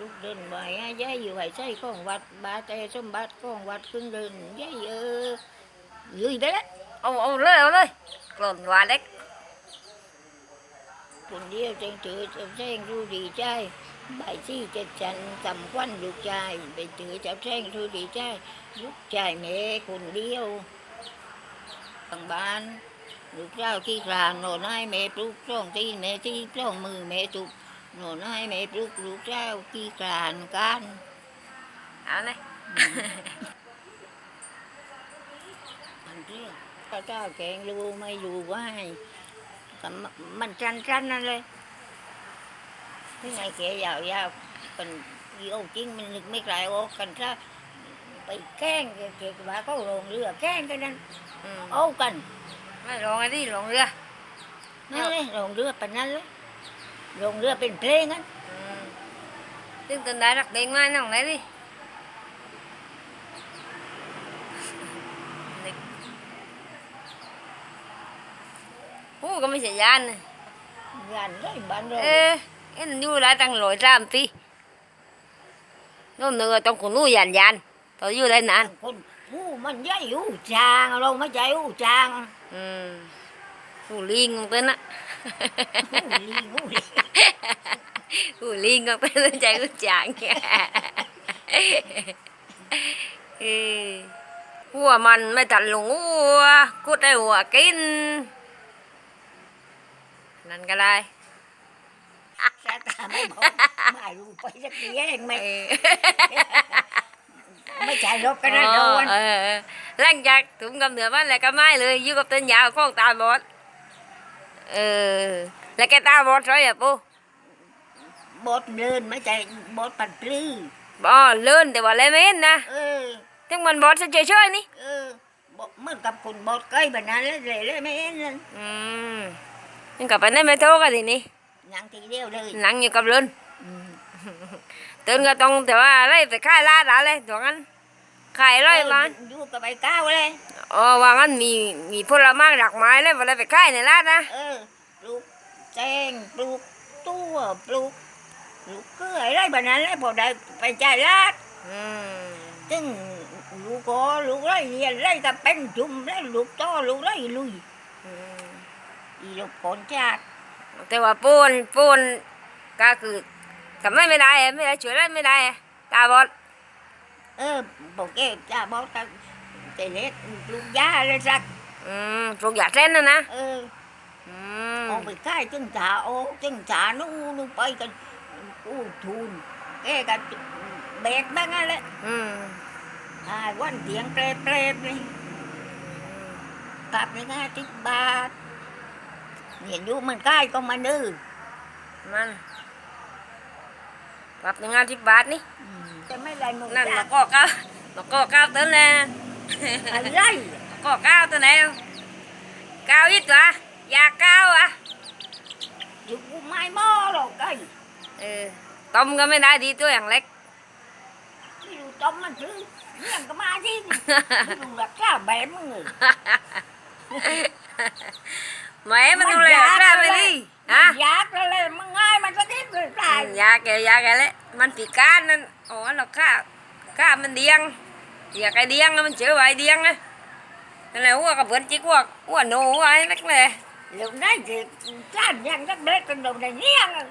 ลูกเดินไหวอะยายอยู่ไหวใช่ของวัดบาแต่สมบัติของวัดเพิ่งเดินยายเออลุยได้ละเอาเอาเลยเอาเลยกลนวาเล็กคนเดียวเจงถือเจ้าแจ้งรู้ดีใจใบที่เจ็ดจันสำควันลูกชายไปถือเจ้าแจ้งรู้ดีใจลูกชายแม่คนเดียวทางบ้านลูกเจ้าที่กลางโน่นให้แม่ปลุกช่องที่แม่ที่ช่องมือแม่จุก โน่นให้แม่ปลุกลูกเจ้าที่กลางกันเอาเลยมันเรียกพระเจ้าแกงรู้ไม่รู้ไหว่าแต่มันจันจันๆนั่นเลยที่ไหนแกยาวยาวๆเป็นอีโอจริงมันนึกไม่ไกลโอ้กันซะไปแกล้งแกแกว่าเขาลงเรือแกล้งกันนั่นอืมเอากันไม่ลงไอ้ที่ลงเรือนั่นเลยลงเรือเป็นนั้นเลย ลงเรือเป็นเพลงนั้นอืมซึ่งตอนได้รักเด้งมาน้องไหนดิเด็กโอ้ก็ไม่ใช่ยานนะงานได้บ้านเราเออเอ็นอยู่ได้ตั้งร้อยสามปีโน่นเนื้อต้องคนรู้ยานยานต่ออยู่ได้นานคนผู้มันใหญ่หูจางเราไม่ใจหูจางอืมผู้ลิงของเต้นอะหูลี หูลีผู้ลิงของเต้นใจกูจางเออหัวมันไม่ทันลงหัวกูได้หัวกิน นั่นก็ได้สายตาไม่บอกไม่รู้ไปสักทีเองไม่เออไม่ใจรบกันนะโดนเออเออหลังจากถุงกำเนิดมันแล้วก็ไม่เลยอยู่กับต้นยาวของตาบอดเออแล้วแกตาบอดใช่ไหมปู บดเดินไม่ใจบดปัดปลื้อบ่เลื่อนแต่ว่าเล่นไม่เห็นนะเออถึงมันบอดเฉยๆนี่เออบดเหมือนกับคนบดใกล้แบบนั้นเลยเลยเลยไม่เห็นนั่นอืมยังกลับไปได้ไม่โทษกันทีนี้ยังทีเดียวเลยหนังอยู่กับเลื่อนอืมตื่นก็ต้องแต่ว่าอะไรไปค่ายลาดอะไรตรงนั้นขายอะไรมาเอออยู่กับไอ้ก้าวเลยอ๋อว่างั้นมีมีผลไม้หลากหลายเลยว่าอะไรไปค่ายในลาดนะเออปลูกแตงปลูกตัวปลูกปลูก เกลืออะไรแบบนั้นเลยพอได้ไปใจายลาดอืมจึงลูกก็ลูกไรเรียนไรก็เป็นจุ่มไรลูกโตลูกไรลุยอืมอีลูกคนชาติแต่ว่าปูนปูนก็คือทำไมไม่ได้อะไม่ได้ช่วยได้ไม่ได้อะตาบอดเออบอกแกจะบอกตาแต่เล็กลูกยาเลยสักอืมปลูกหยาเส้นนะนะเอออืมเอาไปค่ายจึงจ่าโอ้จึงจ่านู่นนู่นไปกัน อู้ทุนแกกันแบกบ้างนั่นแหละอืมอ่าวันเสียงเปรย์เปรย์เลยกลับในงานทิบาทเห็นอยู่มันใกล้ก็มาดื้อมันปรับหนึ่งงานที่บาทนี่อืมแต่ไม่ไรมึงนั่นจ้ะมาก่อก้าวมาก่อก้าวเต้นเลยอะไรก่อก้าวตัวไหนก้าวอีกตัวอยากก้าวอะอยู่กูไม่หม้อหรอกไอ้ เออต้มก็ไม่ได้ดีตัวอย่างเล็กไม่รู้ต้มมันซื้อเรื่องก็มาที่นี่ไม่รู้รักษาแบบมึงเลยแหมมันทำอะไรกล้าไปดิฮะอยากอะไรมึงง่ายมันจะดิ้นเลยตายยาแกยาแกเลยมันปีการนั่นโอ้เราข้าข้ามันเดียงอยากไอเดียงอะมันเจอไอเดียงนะนั่นแหละหัวกับเพื่อนจิกหัวหัวโนหัวไอ้เล็กเลย lúc nãy thì chan nhang rất bếp con đồng này nhang